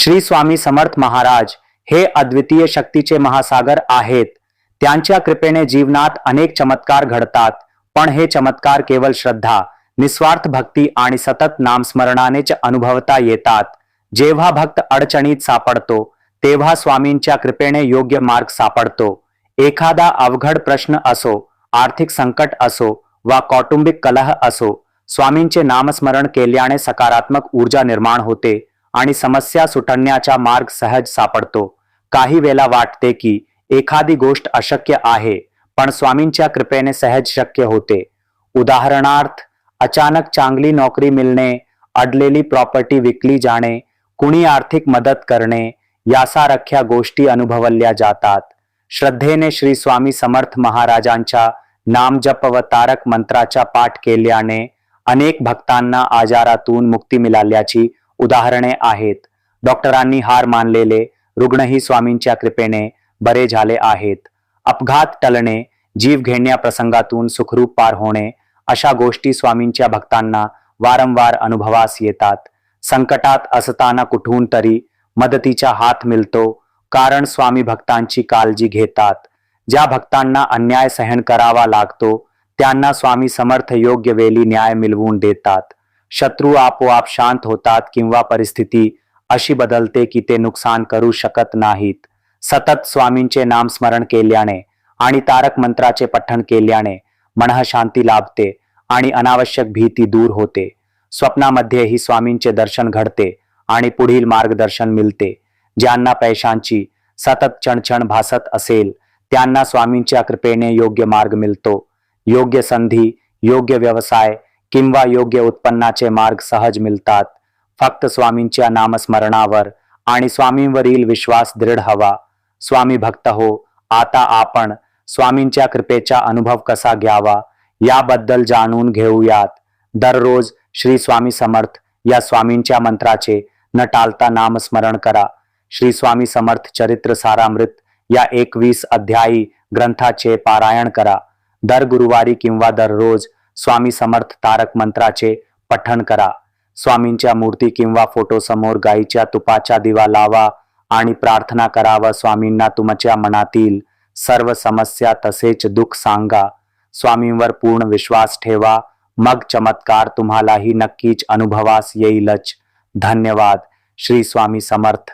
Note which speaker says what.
Speaker 1: श्री स्वामी समर्थ महाराज हे अद्वितीय शक्तीचे महासागर आहेत. त्यांच्या कृपेने जीवनात अनेक चमत्कार घडतात पण हे चमत्कार केवळ श्रद्धा निस्वार्थ भक्ती आणि सतत नामस्मरणानेच अनुभवता येतात. जेव्हा भक्त अडचणीत सापडतो तेव्हा स्वामींच्या कृपेने योग्य मार्ग सापडतो. एखादा अवघड प्रश्न असो आर्थिक संकट असो वा कौटुंबिक कलह असो स्वामींचे नामस्मरण केल्याने सकारात्मक ऊर्जा निर्माण होते. आणि समस्या सुटण्याचा मार्ग सहज सापडतो. काही वेळा वाटते की एखादी गोष्ट अशक्य आहे पण स्वामींच्या कृपेने सहज शक्य होते. उदाहरणार्थ अचानक चांगली नोकरी मिळणे अडलेली प्रॉपर्टी विकली जाणे कुणी आर्थिक मदत करणे यासारख्या गोष्टी अनुभवल्या जातात. श्रद्धेने श्री स्वामी समर्थ महाराजांच्या नामजप व तारक मंत्राचा पाठ केल्याने अनेक भक्तांना आजारातून मुक्ती मिळाल्याची उदाहरणे आहेत. डॉक्टरांनी हार मानलेले रुग्णही स्वामींच्या कृपेने बरे झाले आहेत. अपघात टलणे जीव घेण्या प्रसंगातून सुखरूप पार होणे अशा गोष्टी स्वामींच्या भक्तांना वारंवार अनुभवास येतात. संकटात असताना कुठून तरी मदतीचा हात मिळतो कारण स्वामी भक्तांची काळजी घेतात. ज्या भक्तांना अन्याय सहन करावा लागतो त्यांना स्वामी समर्थ योग्य वेळी न्याय मिळवून देतात. शत्रू आपोआप शांत होतात किंवा परिस्थिती अशी बदलते की ते नुकसान करू शकत नाहीत. सतत स्वामींचे नामस्मरण केल्याने आणि तारक मंत्राचे पठण केल्याने मनःशांती लाभते आणि अनावश्यक भीती दूर होते. स्वप्नामध्येही स्वामींचे दर्शन घडते आणि पुढील मार्गदर्शन मिळते. ज्यांना पैशांची सतत चणचण भासत असेल त्यांना स्वामींच्या कृपेने योग्य मार्ग मिळतो. योग्य संधी योग्य व्यवसाय किंवा योग्य उत्पन्नाचे मार्ग सहज मिळतात. फक्त स्वामींच्या नामस्मरणावर आणि स्वामींवरील विश्वास दृढ हवा. स्वामी भक्त हो आता आपण स्वामींच्या कृपेचा अनुभव कसा घ्यावा याबद्दल जाणून घेऊयात. दररोज श्री स्वामी समर्थ या स्वामींच्या मंत्राचे न टाळता नामस्मरण करा. श्री स्वामी समर्थ चरित्र सारामृत या एकवीस अध्यायी ग्रंथाचे पारायण करा. दर गुरुवारी किंवा दररोज स्वामी समर्थ तारक मंत्राचे पठण करा. स्वामींच्या मूर्ती किंवा फोटो समोर गाईच्या तुपाचा दिवा लावा आणि प्रार्थना करावा. स्वामींना तुमच्या मनातील सर्व समस्या तसेच दुःख सांगा. स्वामींवर पूर्ण विश्वास ठेवा. मग चमत्कार तुम्हालाही नक्कीच अनुभवास येईलच. धन्यवाद. श्री स्वामी समर्थ.